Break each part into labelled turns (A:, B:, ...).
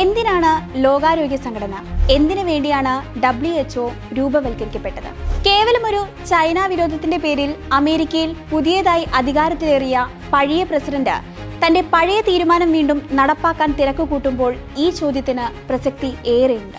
A: എന്തിനാണ് ലോകാരോഗ്യ സംഘടന? എന്തിനു വേണ്ടിയാണ് ഡബ്ല്യു എച്ച്ഒ രൂപവൽക്കരിക്കപ്പെട്ടത്? കേവലം ഒരു ചൈന വിരോധത്തിന്റെ പേരിൽ അമേരിക്കയിൽ പുതിയതായി അധികാരത്തിലേറിയ പഴയ പ്രസിഡന്റ് തന്റെ പഴയ തീരുമാനം വീണ്ടും നടപ്പാക്കാൻ തിരക്ക് കൂട്ടുമ്പോൾ ഈ ചോദ്യത്തിന് പ്രസക്തി ഏറെയുണ്ട്.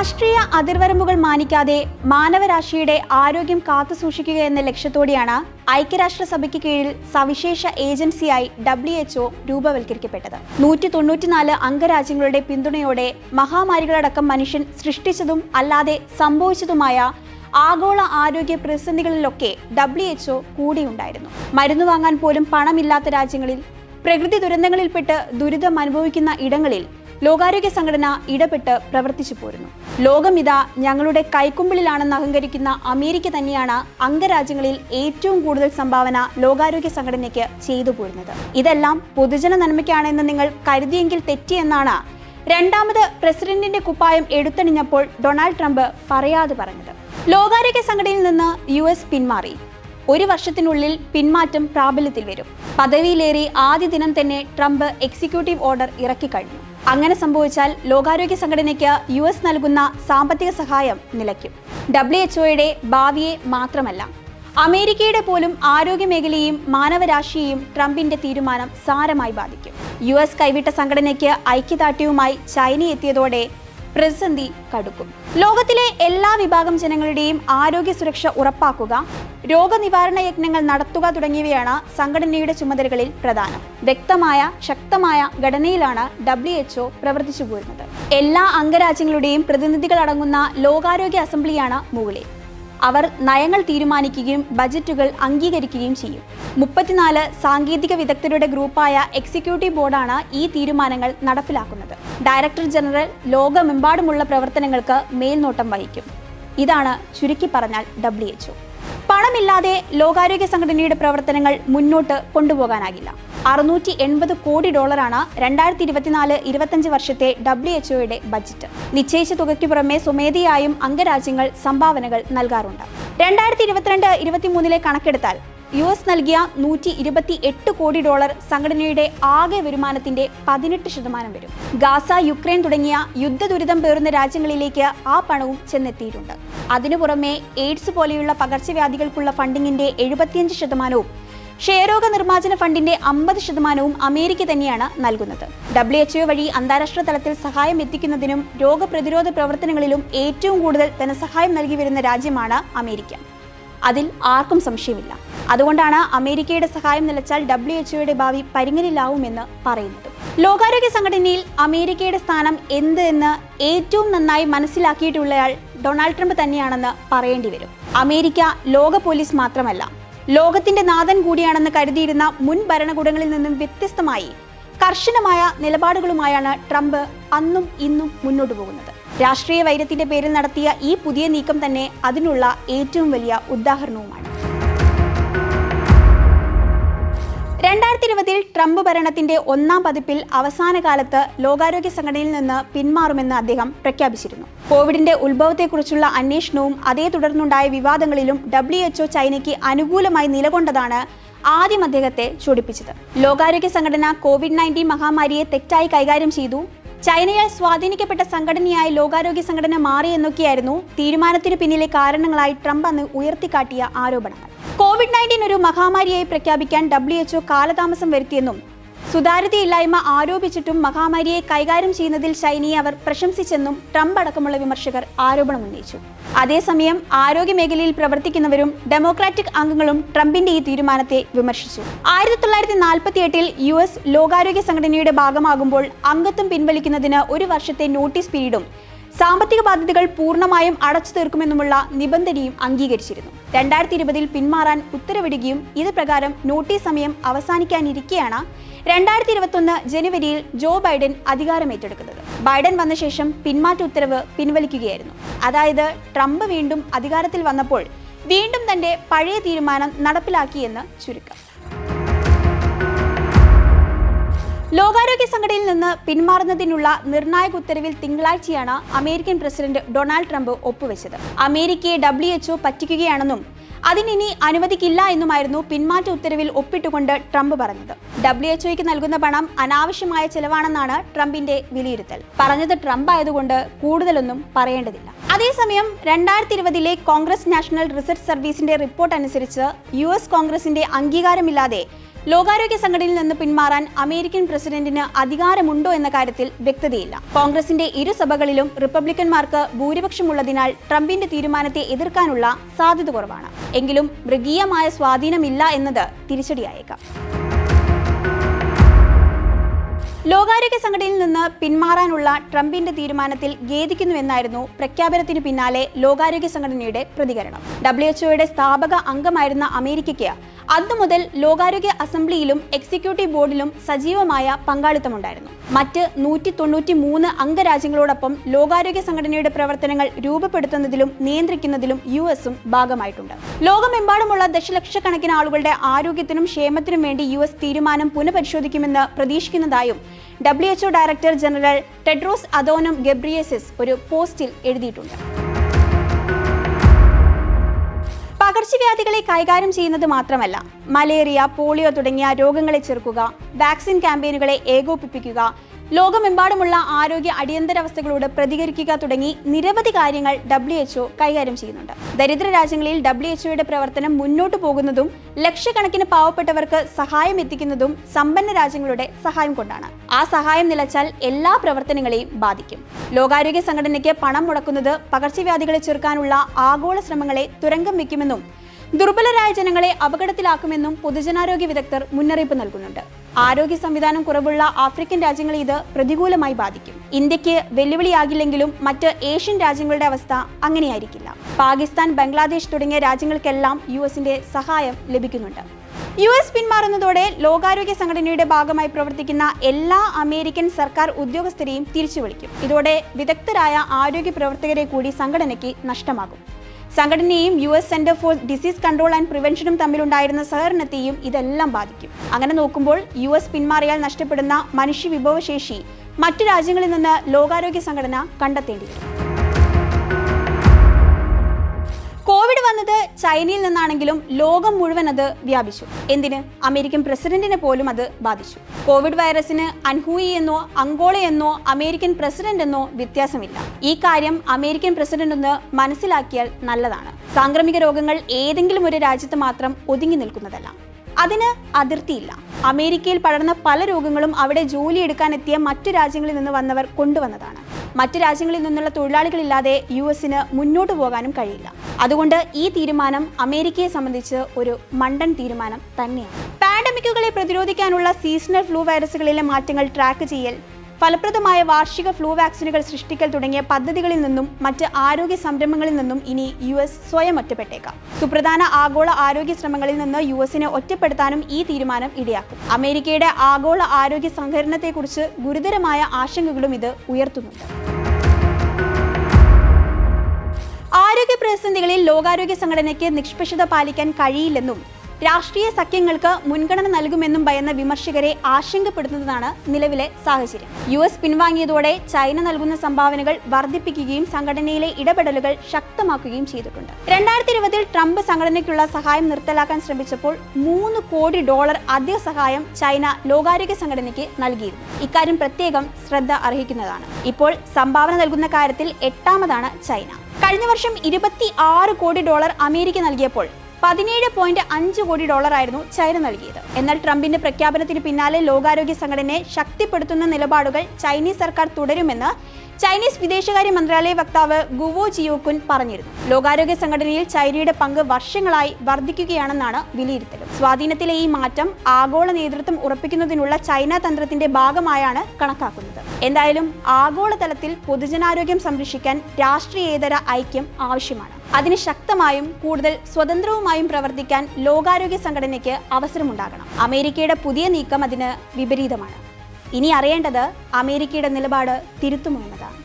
A: രാഷ്ട്രീയ അതിർവരമ്പുകൾ മാനിക്കാതെ മാനവരാശിയുടെ ആരോഗ്യം കാത്തുസൂക്ഷിക്കുക എന്ന ലക്ഷ്യത്തോടെയാണ് ഐക്യരാഷ്ട്രസഭയ്ക്ക് കീഴിൽ സവിശേഷ ഏജൻസിയായി ഡബ്ല്യു എച്ച്ഒ രൂപവൽക്കരിക്കപ്പെട്ടത്. നൂറ്റി തൊണ്ണൂറ്റിനാല് അംഗരാജ്യങ്ങളുടെ പിന്തുണയോടെ മഹാമാരികളടക്കം മനുഷ്യൻ സൃഷ്ടിച്ചതും അല്ലാതെ സംഭവിച്ചതുമായ ആഗോള ആരോഗ്യ പ്രതിസന്ധികളിലൊക്കെ ഡബ്ല്യു എച്ച്ഒ കൂടിയുണ്ടായിരുന്നു. മരുന്ന് വാങ്ങാൻ പോലും പണമില്ലാത്ത രാജ്യങ്ങളിൽ പ്രകൃതി ദുരന്തങ്ങളിൽപ്പെട്ട് ദുരിതം അനുഭവിക്കുന്ന ഇടങ്ങളിൽ ലോകാരോഗ്യ സംഘടന ഇടപെട്ട് പ്രവർത്തിച്ചു പോരുന്നു. ലോകമിതാ ഞങ്ങളുടെ കൈക്കുമ്പിളിലാണെന്ന് അഹങ്കരിക്കുന്ന അമേരിക്ക തന്നെയാണ് അംഗരാജ്യങ്ങളിൽ ഏറ്റവും കൂടുതൽ സംഭാവന ലോകാരോഗ്യ സംഘടനയ്ക്ക് ചെയ്തു പോരുന്നത്. ഇതെല്ലാം പൊതുജന നന്മയ്ക്കാണെന്ന് നിങ്ങൾ കരുതിയെങ്കിൽ തെറ്റിയെന്നാണ് രണ്ടാമത് പ്രസിഡന്റിന്റെ കുപ്പായം എടുത്തണിഞ്ഞപ്പോൾ ഡൊണാൾഡ് ട്രംപ് പറയാതെ പറഞ്ഞത്. ലോകാരോഗ്യ സംഘടനയിൽ നിന്ന് യു എസ് പിന്മാറി. ഒരു വർഷത്തിനുള്ളിൽ പിന്മാറ്റം പ്രാബല്യത്തിൽ വരും. പദവിയിലേറി ആദ്യ ദിനം തന്നെ ട്രംപ് എക്സിക്യൂട്ടീവ് ഓർഡർ ഇറക്കിക്കഴിഞ്ഞു. അങ്ങനെ സംഭവിച്ചാൽ ലോകാരോഗ്യ സംഘടനയ്ക്ക് യു എസ് നൽകുന്ന സാമ്പത്തിക സഹായം നിലയ്ക്കും. ഡബ്ല്യു എച്ച് ഒയുടെ ഭാവിയെ മാത്രമല്ല അമേരിക്കയുടെ പോലും ആരോഗ്യ മേഖലയെയും മാനവരാശിയെയും ട്രംപിന്റെ തീരുമാനം സാരമായി ബാധിക്കും. യു എസ് കൈവിട്ട സംഘടനയ്ക്ക് ഐക്യദാർഢ്യവുമായി ചൈന എത്തിയതോടെ പ്രതിസന്ധി കടുക്കും. ലോകത്തിലെ എല്ലാ വിഭാഗം ജനങ്ങളുടെയും ആരോഗ്യ സുരക്ഷ ഉറപ്പാക്കുക രോഗനിവാരണ യജ്ഞങ്ങൾ നടത്തുക തുടങ്ങിയവയാണ് സംഘടനയുടെ ചുമതലകളിൽ പ്രധാനം. വ്യക്തമായ ശക്തമായ ഘടനയിലാണ് ഡബ്ല്യു പ്രവർത്തിച്ചു പോരുന്നത്. എല്ലാ അംഗരാജ്യങ്ങളുടെയും പ്രതിനിധികളടങ്ങുന്ന ലോകാരോഗ്യ അസംബ്ലിയാണ് മുകളിൽ. അവർ നയങ്ങൾ തീരുമാനിക്കുകയും ബജറ്റുകൾ അംഗീകരിക്കുകയും ചെയ്യും. മുപ്പത്തിനാല് സാങ്കേതിക വിദഗ്ധരുടെ ഗ്രൂപ്പായ എക്സിക്യൂട്ടീവ് ബോർഡാണ് ഈ തീരുമാനങ്ങൾ നടപ്പിലാക്കുന്നത്. ഡയറക്ടർ ജനറൽ ലോകമെമ്പാടുമുള്ള പ്രവർത്തനങ്ങൾക്ക് മേൽനോട്ടം വഹിക്കും. ഇതാണ് ചുരുക്കി പറഞ്ഞാൽ ഡബ്ല്യു എച്ച്ഒ പണമില്ലാതെ ലോകാരോഗ്യ സംഘടനയുടെ പ്രവർത്തനങ്ങൾ മുന്നോട്ട് കൊണ്ടുപോകാനാകില്ല. അറുന്നൂറ്റി എൺപത് കോടി ഡോളറാണ് രണ്ടായിരത്തി ഇരുപത്തിനാല് ഇരുപത്തഞ്ച് വർഷത്തെ ഡബ്ല്യു എച്ച്ഒയുടെ ബജറ്റ് നിശ്ചയിച്ച തുകയ്ക്ക് പുറമെ സ്വമേധയായും അംഗരാജ്യങ്ങൾ സംഭാവനകൾ നൽകാറുണ്ട്. രണ്ടായിരത്തി ഇരുപത്തിരണ്ട് ഇരുപത്തിമൂന്നിലെ കണക്കെടുത്താൽ യു എസ് നൽകിയ നൂറ്റി ഇരുപത്തി എട്ട് കോടി ഡോളർ സംഘടനയുടെ ആകെ വരുമാനത്തിന്റെ പതിനെട്ട് ശതമാനം വരും. ഗാസ യുക്രൈൻ തുടങ്ങിയ യുദ്ധ ദുരിതം പേറുന്ന രാജ്യങ്ങളിലേക്ക് ആ പണവും ചെന്നെത്തിയിട്ടുണ്ട്. അതിനു പുറമെ എയ്ഡ്സ് പോലെയുള്ള പകർച്ചവ്യാധികൾക്കുള്ള ഫണ്ടിങ്ങിന്റെ എഴുപത്തിയഞ്ച് ശതമാനവും ക്ഷയരോഗ നിർമ്മാർജന ഫണ്ടിന്റെ അമ്പത് ശതമാനവും അമേരിക്ക തന്നെയാണ് നൽകുന്നത്. ഡബ്ല്യു എച്ച്ഒ വഴി അന്താരാഷ്ട്ര തലത്തിൽ സഹായം എത്തിക്കുന്നതിനും രോഗപ്രതിരോധ പ്രവർത്തനങ്ങളിലും ഏറ്റവും കൂടുതൽ ധനസഹായം നൽകി വരുന്ന രാജ്യമാണ് അമേരിക്ക. അതിൽ ആർക്കും സംശയമില്ല. അതുകൊണ്ടാണ് അമേരിക്കയുടെ സഹായം നിലച്ചാൽ ഡബ്ല്യു എച്ച്ഒയുടെ ഭാവി പരിങ്ങലിലാവുമെന്ന് പറയുന്നത്. ലോകാരോഗ്യ സംഘടനയിൽ അമേരിക്കയുടെ സ്ഥാനം എന്ത് എന്ന് ഏറ്റവും നന്നായി മനസ്സിലാക്കിയിട്ടുള്ളയാൾ ഡൊണാൾഡ് ട്രംപ് തന്നെയാണെന്ന് പറയേണ്ടി വരും. അമേരിക്ക ലോക പോലീസ് മാത്രമല്ല ലോകത്തിന്റെ നാഥൻ കൂടിയാണെന്ന് കരുതിയിരുന്ന മുൻ ഭരണകൂടങ്ങളിൽ നിന്നും വ്യത്യസ്തമായി കർശനമായ നിലപാടുകളുമായാണ് ട്രംപ് അന്നും ഇന്നും മുന്നോട്ട് പോകുന്നത്. രാഷ്ട്രീയ വൈരത്തിന്റെ പേരിൽ നടത്തിയ ഈ പുതിയ നീക്കം തന്നെ അതിനുള്ള ഏറ്റവും വലിയ ഉദാഹരണവുമാണ്. രണ്ടായിരത്തി ഇരുപതിൽ ട്രംപ് ഭരണത്തിന്റെ ഒന്നാം പതിപ്പിൽ അവസാന കാലത്ത് ലോകാരോഗ്യ സംഘടനയിൽ നിന്ന് പിന്മാറുമെന്ന് അദ്ദേഹം പ്രഖ്യാപിച്ചിരുന്നു. കോവിഡിന്റെ ഉത്ഭവത്തെക്കുറിച്ചുള്ള അന്വേഷണവും അതേ തുടർന്നുണ്ടായ വിവാദങ്ങളിലും ഡബ്ല്യു എച്ച്ഒ ചൈനയ്ക്ക് അനുകൂലമായി നിലകൊണ്ടതാണ് ആദ്യം അദ്ദേഹത്തെ ചൊടിപ്പിച്ചത്. ലോകാരോഗ്യ സംഘടന കോവിഡ് നയന്റീൻ മഹാമാരിയെ തെറ്റായി കൈകാര്യം ചെയ്തു ചൈനയാൽ സ്വാധീനിക്കപ്പെട്ട സംഘടനയായി ലോകാരോഗ്യ സംഘടന മാറിയെന്നൊക്കെയായിരുന്നു തീരുമാനത്തിന് പിന്നിലെ കാരണങ്ങളായി ട്രംപ് അന്ന് ഉയർത്തിക്കാട്ടിയ ആരോപണങ്ങൾ. കോവിഡ് നയന്റീൻ ഒരു മഹാമാരിയായി പ്രഖ്യാപിക്കാൻ ഡബ്ല്യു എച്ച്ഒ കാലതാമസം വരുത്തിയെന്നും സുതാര്യതയില്ലായ്മ ആരോപിച്ചിട്ടും മഹാമാരിയെ കൈകാര്യം ചെയ്യുന്നതിൽ ചൈനയെ അവർ പ്രശംസിച്ചെന്നും ട്രംപ് അടക്കമുള്ള വിമർശകർ ആരോപണം ഉന്നയിച്ചു. അതേസമയം ആരോഗ്യമേഖലയിൽ പ്രവർത്തിക്കുന്നവരും ഡെമോക്രാറ്റിക് അംഗങ്ങളും ട്രംപിന്റെ ഈ തീരുമാനത്തെ വിമർശിച്ചു. ആയിരത്തി തൊള്ളായിരത്തി നാൽപ്പത്തി എട്ടിൽ യു എസ് ലോകാരോഗ്യ സംഘടനയുടെ ഭാഗമാകുമ്പോൾ അംഗത്വം പിൻവലിക്കുന്നതിന് ഒരു വർഷത്തെ നോട്ടീസ് പീരീഡും സാമ്പത്തിക ബാധ്യതകൾ പൂർണമായും അടച്ചു തീർക്കുമെന്നുമുള്ള നിബന്ധനയും അംഗീകരിച്ചിരുന്നു. രണ്ടായിരത്തി ഇരുപതിൽ പിന്മാറാൻ ഉത്തരവിടുകയും ഇത് പ്രകാരം നോട്ടീസ് സമയം അവസാനിക്കാനിരിക്കെയാണ് രണ്ടായിരത്തി ഇരുപത്തൊന്ന് ജനുവരിയിൽ ജോ ബൈഡൻ അധികാരമേറ്റെടുക്കുന്നത് ബൈഡൻ വന്ന ശേഷം പിന്മാറ്റ ഉത്തരവ് പിൻവലിക്കുകയായിരുന്നു. അതായത് ട്രംപ് വീണ്ടും അധികാരത്തിൽ വന്നപ്പോൾ വീണ്ടും തന്റെ പഴയ തീരുമാനം നടപ്പിലാക്കിയെന്ന് ചുരുക്കം. ലോകാരോഗ്യ സംഘടനയിൽ നിന്ന് പിന്മാറുന്നതിനുള്ള നിർണായക ഉത്തരവിൽ തിങ്കളാഴ്ചയാണ് അമേരിക്കൻ പ്രസിഡന്റ് ഡൊണാൾഡ് ട്രംപ് ഒപ്പുവെച്ചത്. അമേരിക്കയെ ഡബ്ല്യു എച്ച്ഒ പറ്റിക്കുകയാണെന്നും അതിനിനി അനുവദിക്കില്ല എന്നുമായിരുന്നു പിന്മാറ്റ ഉത്തരവിൽ ഒപ്പിട്ടുകൊണ്ട് ട്രംപ് പറഞ്ഞത്. ഡബ്ല്യു എച്ച്ഒയ്ക്ക് നൽകുന്ന പണം അനാവശ്യമായ ചെലവാണെന്നാണ് ട്രംപിന്റെ വിലയിരുത്തൽ. പറഞ്ഞത് ട്രംപ് ആയതുകൊണ്ട് കൂടുതലൊന്നും പറയേണ്ടതില്ല. അതേസമയം രണ്ടായിരത്തി ഇരുപതിലെ കോൺഗ്രസ് നാഷണൽ റിസർച്ച് സർവീസിന്റെ റിപ്പോർട്ട് അനുസരിച്ച് യു എസ് കോൺഗ്രസിന്റെ അംഗീകാരമില്ലാതെ ലോകാരോഗ്യ സംഘടനയിൽ നിന്ന് പിന്മാറാൻ അമേരിക്കൻ പ്രസിഡന്റിന് അധികാരമുണ്ടോ എന്ന കാര്യത്തിൽ വ്യക്തതയില്ല. കോൺഗ്രസിന്റെ ഇരുസഭകളിലും റിപ്പബ്ലിക്കന്മാർക്ക് ഭൂരിപക്ഷമുള്ളതിനാൽ ട്രംപിന്റെ തീരുമാനത്തെ എതിർക്കാനുള്ള സാധ്യത കുറവാണ്. എങ്കിലും മൃഗീയമായ സ്വാധീനമില്ല എന്നത് തിരിച്ചടിയായേക്കാം. ലോകാരോഗ്യ സംഘടനയിൽ നിന്ന് പിന്മാറാനുള്ള ട്രംപിന്റെ തീരുമാനത്തിൽ ഖേദിക്കുന്നുവെന്നായിരുന്നു പ്രഖ്യാപനത്തിന് പിന്നാലെ ലോകാരോഗ്യ സംഘടനയുടെ പ്രതികരണം. ഡബ്ല്യു എച്ച്ഒയുടെ സ്ഥാപക അംഗമായിരുന്ന അമേരിക്കയ്ക്ക് അന്നു മുതൽ ലോകാരോഗ്യ അസംബ്ലിയിലും എക്സിക്യൂട്ടീവ് ബോർഡിലും സജീവമായ പങ്കാളിത്തമുണ്ടായിരുന്നു. മറ്റ് നൂറ്റി തൊണ്ണൂറ്റി മൂന്ന് അംഗരാജ്യങ്ങളോടൊപ്പം ലോകാരോഗ്യ സംഘടനയുടെ പ്രവർത്തനങ്ങൾ രൂപപ്പെടുത്തുന്നതിലും നിയന്ത്രിക്കുന്നതിലും യു എസും ഭാഗമായിട്ടുണ്ട്. ലോകമെമ്പാടുമുള്ള ദശലക്ഷക്കണക്കിന് ആളുകളുടെ ആരോഗ്യത്തിനും ക്ഷേമത്തിനും വേണ്ടി യു എസ് തീരുമാനം പുനഃപരിശോധിക്കുമെന്ന് പ്രതീക്ഷിക്കുന്നതായും W H O director general Tedros Adhanom Ghebreyesus ഒരു പോസ്റ്റിൽ എഴുതിയിട്ടുണ്ട്. പകർച്ചവ്യാധികളെ കൈകാര്യം ചെയ്യുന്നത് മാത്രമല്ല മലേറിയ പോളിയോ തുടങ്ങിയ രോഗങ്ങളെ ചെറുക്കുക വാക്സിൻ ക്യാമ്പയിനുകളെ ഏകോപിപ്പിക്കുക ലോകമെമ്പാടുമുള്ള ആരോഗ്യ അടിയന്തരാവസ്ഥകളോട് പ്രതികരിക്കുക തുടങ്ങി നിരവധി കാര്യങ്ങൾ ഡബ്ല്യു എച്ച്ഒ കൈകാര്യം ചെയ്യുന്നുണ്ട്. ദരിദ്ര രാജ്യങ്ങളിൽ ഡബ്ല്യു എച്ച്ഒയുടെ പ്രവർത്തനം മുന്നോട്ടു പോകുന്നതും ലക്ഷക്കണക്കിന് പാവപ്പെട്ടവർക്ക് സഹായം എത്തിക്കുന്നതും സമ്പന്ന രാജ്യങ്ങളുടെ സഹായം കൊണ്ടാണ്. ആ സഹായം നിലച്ചാൽ എല്ലാ പ്രവർത്തനങ്ങളെയും ബാധിക്കും. ലോകാരോഗ്യ സംഘടനയ്ക്ക് പണം മുടക്കുന്നത് പകർച്ചവ്യാധികളെ ചെറുക്കാനുള്ള ആഗോള ശ്രമങ്ങളെ തുരങ്കം വയ്ക്കുമെന്നും ദുർബലരായ ജനങ്ങളെ അപകടത്തിലാക്കുമെന്നും പൊതുജനാരോഗ്യ വിദഗ്ധർ മുന്നറിയിപ്പ് നൽകുന്നുണ്ട്. ആരോഗ്യ സംവിധാനം കുറവുള്ള ആഫ്രിക്കൻ രാജ്യങ്ങളെ ഇത് പ്രതികൂലമായി ബാധിക്കും. ഇന്ത്യയ്ക്ക് വെല്ലുവിളിയാകില്ലെങ്കിലും മറ്റ് ഏഷ്യൻ രാജ്യങ്ങളുടെ അവസ്ഥ അങ്ങനെയായിരിക്കില്ല. പാകിസ്ഥാൻ ബംഗ്ലാദേശ് തുടങ്ങിയ രാജ്യങ്ങൾക്കെല്ലാം യു എസിന്റെ സഹായം ലഭിക്കുന്നുണ്ട്. യു എസ് പിന്മാറുന്നതോടെ ലോകാരോഗ്യ സംഘടനയുടെ ഭാഗമായി പ്രവർത്തിക്കുന്ന എല്ലാ അമേരിക്കൻ സർക്കാർ ഉദ്യോഗസ്ഥരെയും തിരിച്ചു വിളിക്കും ഇതോടെ വിദഗ്ധരായ ആരോഗ്യ പ്രവർത്തകരെ കൂടി സംഘടനയ്ക്ക് നഷ്ടമാകും. സംഘടനയും U S center for disease control and പ്രിവെൻഷനും തമ്മിലുണ്ടായിരുന്ന സഹകരണത്തെയും ഇതെല്ലാം ബാധിക്കും. അങ്ങനെ നോക്കുമ്പോൾ യു എസ് പിന്മാറിയാൽ നഷ്ടപ്പെടുന്ന മനുഷ്യ വിഭവശേഷി മറ്റു രാജ്യങ്ങളിൽ നിന്ന് ലോകാരോഗ്യ സംഘടന കണ്ടെത്തേണ്ടി കോവിഡ് വന്നത് ചൈനയിൽ നിന്നാണെങ്കിലും ലോകം മുഴുവൻ അത് വ്യാപിച്ചു. എന്തിന്? അമേരിക്കൻ പ്രസിഡന്റിനെ പോലും അത് ബാധിച്ചു. കോവിഡ് വൈറസിന് അൻഹൂയി എന്നോ അങ്കോള എന്നോ അമേരിക്കൻ പ്രസിഡന്റ് എന്നോ വ്യത്യാസമില്ല. ഈ കാര്യം അമേരിക്കൻ പ്രസിഡന്റ് ഒന്ന് മനസ്സിലാക്കിയാൽ നല്ലതാണ്. സാംക്രമിക രോഗങ്ങൾ ഏതെങ്കിലും ഒരു രാജ്യത്ത് മാത്രം ഒതുങ്ങി നിൽക്കുന്നതല്ല. അതിന് അതിർത്തിയില്ല. അമേരിക്കയിൽ പടർന്ന പല രോഗങ്ങളും അവിടെ ജോലിയെടുക്കാനെത്തിയ മറ്റു രാജ്യങ്ങളിൽ നിന്ന് വന്നവർ കൊണ്ടുവന്നതാണ്. മറ്റു രാജ്യങ്ങളിൽ നിന്നുള്ള തൊഴിലാളികളില്ലാതെ യു എസിന് മുന്നോട്ട് പോകാനും കഴിയില്ല. അതുകൊണ്ട് ഈ തീരുമാനം അമേരിക്കയെ സംബന്ധിച്ച് ഒരു മണ്ടൻ തീരുമാനം തന്നെയാണ്. പാൻഡമിക്കുകളെ പ്രതിരോധിക്കാനുള്ള സീസണൽ ഫ്ലൂ വൈറസുകളിലെ മാറ്റങ്ങൾ ട്രാക്ക് ചെയ്യൽ ഫലപ്രദമായ വാർഷിക ഫ്ലൂ വാക്സിനുകൾ സൃഷ്ടിക്കൽ തുടങ്ങിയ പദ്ധതികളിൽ നിന്നും മറ്റ് ആരോഗ്യ സംരംഭങ്ങളിൽ നിന്നും ഇനി യു എസ് സ്വയം ഒറ്റപ്പെട്ടേക്കാം. സുപ്രധാന ആഗോള ആരോഗ്യ ശ്രമങ്ങളിൽ നിന്ന് യു എസിനെ ഒറ്റപ്പെടുത്താനും ഈ തീരുമാനം ഇടയാക്കും. അമേരിക്കയുടെ ആഗോള ആരോഗ്യ സംഘടനത്തെക്കുറിച്ച് ഗുരുതരമായ ആശങ്കകളും ഇത് ഉയർത്തുന്നുണ്ട്. പ്രതിസന്ധികളിൽ ലോകാരോഗ്യ സംഘടനയ്ക്ക് നിഷ്പക്ഷത പാലിക്കാൻ കഴിയില്ലെന്നും രാഷ്ട്രീയ സഖ്യങ്ങൾക്ക് മുൻഗണന നൽകുമെന്നും ഭയന്ന വിമർശകരെ ആശങ്കപ്പെടുത്തുന്നതാണ് നിലവിലെ സാഹചര്യം. യു എസ് പിൻവാങ്ങിയതോടെ ചൈന നൽകുന്ന സംഭാവനകൾ വർദ്ധിപ്പിക്കുകയും സംഘടനയിലെ ഇടപെടലുകൾ ശക്തമാക്കുകയും ചെയ്തിട്ടുണ്ട്. രണ്ടായിരത്തി ഇരുപതിൽ ട്രംപ് സംഘടനയ്ക്കുള്ള സഹായം നിർത്തലാക്കാൻ ശ്രമിച്ചപ്പോൾ മൂന്ന് കോടി ഡോളർ അധിക സഹായം ചൈന ലോകാരോഗ്യ സംഘടനയ്ക്ക് നൽകിയിരുന്നു. ഇക്കാര്യം പ്രത്യേകം ശ്രദ്ധ അർഹിക്കുന്നതാണ്. ഇപ്പോൾ സംഭാവന നൽകുന്ന കാര്യത്തിൽ എട്ടാമതാണ് ചൈന. കഴിഞ്ഞ വർഷം ഇരുപത്തി ആറ് കോടി ഡോളർ അമേരിക്ക നൽകിയപ്പോൾ പതിനേഴ് പോയിന്റ് അഞ്ച് കോടി ഡോളർ ആയിരുന്നു ചൈന നൽകിയത്. എന്നാൽ ട്രംപിന്റെ പ്രഖ്യാപനത്തിന് പിന്നാലെ ലോകാരോഗ്യ സംഘടനയെ ശക്തിപ്പെടുത്തുന്ന നിലപാടുകൾ ചൈനീസ് സർക്കാർ തുടരുമെന്ന് ചൈനീസ് വിദേശകാര്യ മന്ത്രാലയ വക്താവ് ഗുവോ ജിയോകുൻ പറഞ്ഞിരുന്നു. ലോകാരോഗ്യ സംഘടനയിൽ ചൈനയുടെ പങ്ക് വർഷങ്ങളായി വർദ്ധിക്കുകയാണെന്നാണ് വിലയിരുത്തൽ സ്വാധീനത്തിലെ ഈ മാറ്റം ആഗോള നേതൃത്വം ഉറപ്പിക്കുന്നതിനുള്ള ചൈന തന്ത്രത്തിന്റെ ഭാഗമായാണ് കണക്കാക്കുന്നത്. എന്തായാലും ആഗോളതലത്തിൽ പൊതുജനാരോഗ്യം സംരക്ഷിക്കാൻ രാഷ്ട്രീയേതര ഐക്യം ആവശ്യമാണ്. അതിന് ശക്തമായും കൂടുതൽ സ്വതന്ത്രവുമായും പ്രവർത്തിക്കാൻ ലോകാരോഗ്യ സംഘടനയ്ക്ക് അവസരമുണ്ടാകണം. അമേരിക്കയുടെ പുതിയ നീക്കം അതിന് വിപരീതമാണ്. ഇനി അറിയേണ്ടത് അമേരിക്കയുടെ നിലപാട് തിരുത്തുമോ എന്നതാണ്.